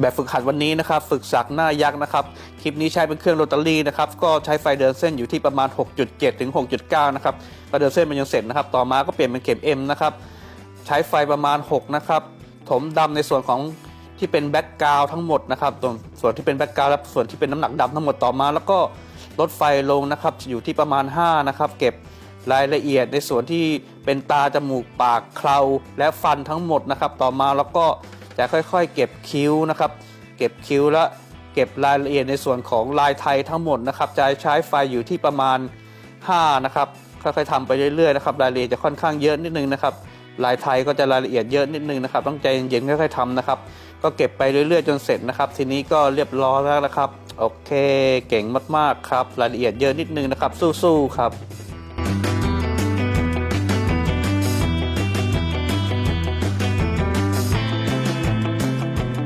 แบบฝึกหัดวันนี้นะครับ ฝึกสักหน้ายักษ์นะครับ คลิปนี้ใช้เป็นเครื่องโรตารี่นะครับ ก็ใช้ไฟเดินเส้นอยู่ที่ประมาณ 6.7 ถึง 6.9 นะครับ ก็เดินเส้นมันยังเสร็จนะครับ ต่อมาก็เปลี่ยนเป็นเข็ม M นะครับ ใช้ไฟประมาณ 6 นะครับ ถมดำในส่วนของที่เป็นแบ็กกราวทั้งหมดนะครับ ส่วนส่วนที่เป็นแบ็กกราวและส่วนที่เป็นน้ำหนักดำทั้งหมดต่อมา แล้วก็ลดไฟลงนะครับ อยู่ที่ประมาณ 5 นะครับ เก็บรายละเอียดในส่วนที่เป็นตาจมูกปากเคราและฟันทั้งหมดนะครับ ต่อมาแล้วก็ จะค่อยๆ เก็บคิ้วนะครับ เก็บคิ้วและเก็บรายละเอียดในส่วนของลายไทยทั้งหมดนะครับ จะใช้ไฟอยู่ที่ประมาณ 5 นะครับ ค่อยๆทำไปเรื่อยๆนะครับ รายละเอียดจะค่อนข้างเยอะนิดนึงนะครับ ลายไทยก็จะรายละเอียดเยอะนิดนึงนะครับ ต้องใจเย็นๆค่อยๆทำนะครับ ก็เก็บไปเรื่อยๆ จนเสร็จนะครับ ทีนี้ก็เรียบร้อยแล้วนะครับ โอเค เก่งมากๆครับ รายละเอียดเยอะนิดนึงนะครับ สู้ๆครับ